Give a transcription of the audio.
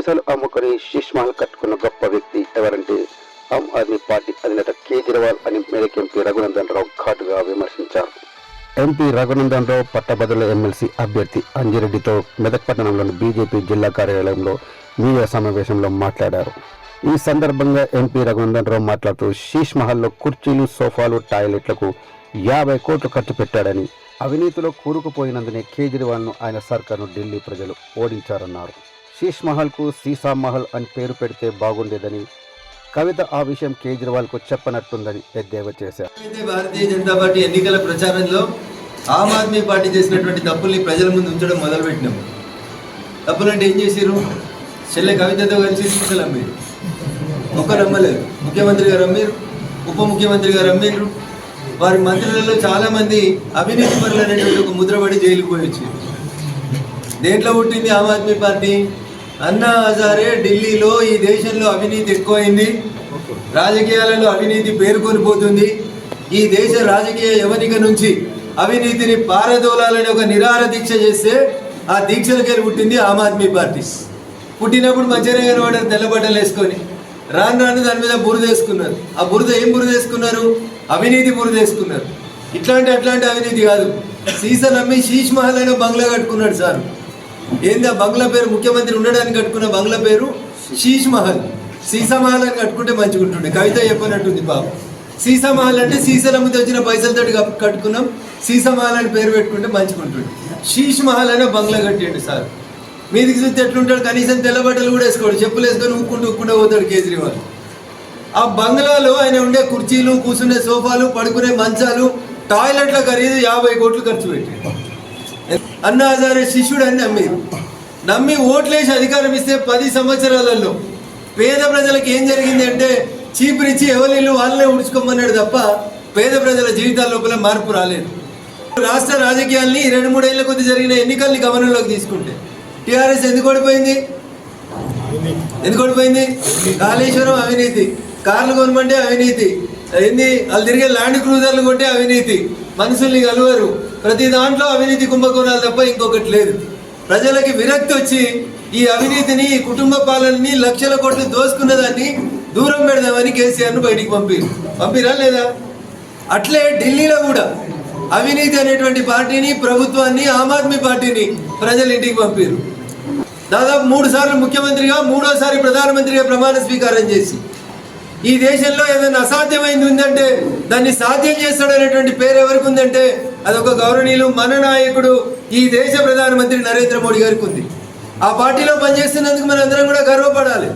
సీసాలు అమ్ముకొని శీష్ మహల్ కట్టుకున్న గొప్ప వ్యక్తి ఎవరంటే ఆమ్ ఆద్మీ పార్టీ అధినేత కేజ్రీవాల్ అని మేరకు ఎంపీ రఘునందన్ రావు ఘాటుగా విమర్శించారు. ఎంపీ రఘునందన్ రావు పట్టభద్రుల ఎమ్మెల్సీ అభ్యర్థి అంజిరెడ్డితో మెదక్ పట్టణంలోని బీజేపీ జిల్లా కార్యాలయంలో మీడియా సమావేశంలో మాట్లాడారు. ఈ సందర్భంగా ఎంపీ రఘునందన్ రావు మాట్లాడుతూ శీష్ మహల్లో కుర్చీలు సోఫాలు టాయిలెట్లకు యాభై కోట్లు ఖర్చు పెట్టాడని అవినీతిలో కూరుకుపోయినందునే కేజ్రీవాల్ను ఆయన సర్కార్ను ఢిల్లీ ప్రజలు ఓడించారన్నారు. శీష్ మహల్కు సీసా మహల్ అని పేరు పెడితే బాగుండేదని కవిత ఆ విషయం కేజ్రీవాల్కు చెప్పనట్టుందని ఎద్దేవా చేశారు. అయితే భారతీయ జనతా పార్టీ ఎన్నికల ప్రచారంలో ఆమ్ ఆద్మీ పార్టీ చేసినటువంటి తప్పుల్ని ప్రజల ముందు ఉంచడం మొదలుపెట్టినాం. తప్పులంటే ఏం చేశారు చెల్లె కవితతో కలిసి సీసలు అమ్మారు ఒక్కరు అమ్మలేదు ముఖ్యమంత్రి గారు అమ్మారు ఉప ముఖ్యమంత్రి గారు అమ్మారు. వారి మంత్రులలో చాలా మంది అవినీతి పనులు అనేటువంటి ఒక ముద్రపడి జైలుకు పోయి వచ్చారు దేంట్లో పుట్టింది ఆమ్ ఆద్మీ పార్టీ? అన్నా హజారే ఢిల్లీలో ఈ దేశంలో అవినీతి ఎక్కువైంది. రాజకీయాలలో అవినీతి పేరుకొని పోతుంది ఈ దేశ రాజకీయ యవనిక నుంచి అవినీతిని పారదోలాలని ఒక నిరాహార దీక్ష చేస్తే ఆ దీక్షలకెళ్ళి పుట్టింది ఆమ్ ఆద్మీ పార్టీ. పుట్టినప్పుడు మంచిగానే కనబడారు తెల్లబట్టలు వేసుకొని రాను రాను దాని మీద బురద వేసుకున్నారు. ఆ బురద ఏం బురద వేసుకున్నారు? అవినీతి బురద వేసుకున్నారు. ఇట్లాంటి అట్లాంటి అవినీతి కాదు. సీసన్ అమ్మి శీష్ మహల్ అనే బంగ్లా కట్టుకున్నాడు సార్. ఏంది ఆ బంగ్లా పేరు? ముఖ్యమంత్రి ఉండడానికి కట్టుకున్న బంగ్లా పేరు? శీష్ మహల్ సీసా మహల్ అని కట్టుకుంటే మంచిగా ఉంటుండే. కవిత చెప్పనట్టుంది పాప. సీసా మహల్ అంటే సీసాలు అమ్మితే వచ్చిన పైసలతో కట్టుకున్నాం. సీసా మహల్ అని పేరు పెట్టుకుంటే మంచిగా ఉంటుంది శీష్ మహల్ అనే బంగ్లా కట్టిండు సార్. మీదికి చూస్తే ఎట్లుంటాడు? కనీసం తెల్లబట్టలు కూడా వేసుకోడు. చెప్పులు వేసుకొని ఊక్కుంటూ ఊక్కుంటూ పోతాడు కేజ్రీవాల్. ఆ బంగ్లాలో ఆయన ఉండే కుర్చీలు కూర్చునే సోఫాలు పడుకునే మంచాలు టాయిలెట్ల ఖరీదు యాభై కోట్లు ఖర్చు పెట్టాడు. అన్నా హజారే శిష్యుడు అని నమ్మి నమ్మి ఓట్లేసి అధికారం ఇస్తే పది సంవత్సరాలలో పేద ప్రజలకు ఏం జరిగింది అంటే చీపురిచ్చి ఎవరిల్లు వాళ్ళనే ఉడుచుకోమన్నాడు తప్ప పేద ప్రజల జీవితాల లోపల మార్పు రాలేదు. రాష్ట్ర రాజకీయాల్ని రెండు మూడేళ్ళ కొద్ది జరిగిన ఎన్నికల్ని గమనంలోకి తీసుకుంటే టీఆర్ఎస్ ఎందుకు ఓడిపోయింది? ఎందుకు ఓడిపోయింది? కాళేశ్వరం అవినీతి కార్లు కొనమంటే అవినీతి ఏంది? వాళ్ళు తిరిగే ల్యాండ్ క్రూజర్లు కొంటే అవినీతి. మనుషుల్ని కలువరు. ప్రతి దాంట్లో అవినీతి కుంభకోణాలు తప్ప ఇంకొకటి లేదు. ప్రజలకి విరక్తి వచ్చి ఈ అవినీతిని ఈ కుటుంబ పాలనని లక్షల కోట్లు దోసుకున్న దాన్ని దూరం పెడదామని కేసీఆర్ను బయటికి పంపిరు. పంపిరా లేదా? అట్లే ఢిల్లీలో కూడా అవినీతి అనేటువంటి పార్టీని ప్రభుత్వాన్ని ఆమ్ ఆద్మీ పార్టీని ప్రజలు ఇంటికి పంపారు. దాదాపు మూడు సార్లు ముఖ్యమంత్రిగా మూడోసారి ప్రధానమంత్రిగా ప్రమాణ స్వీకారం చేసి ఈ దేశంలో ఏదైనా అసాధ్యమైంది ఉందంటే దాన్ని సాధ్యం చేస్తాడనేటువంటి పేరు ఎవరికి ఉందంటే అదొక గౌరవనీయులు మన నాయకుడు ఈ దేశ ప్రధానమంత్రి నరేంద్ర మోడీ గారికి ఉంది. ఆ పార్టీలో పనిచేస్తున్నందుకు మనందరం కూడా గర్వపడాలి.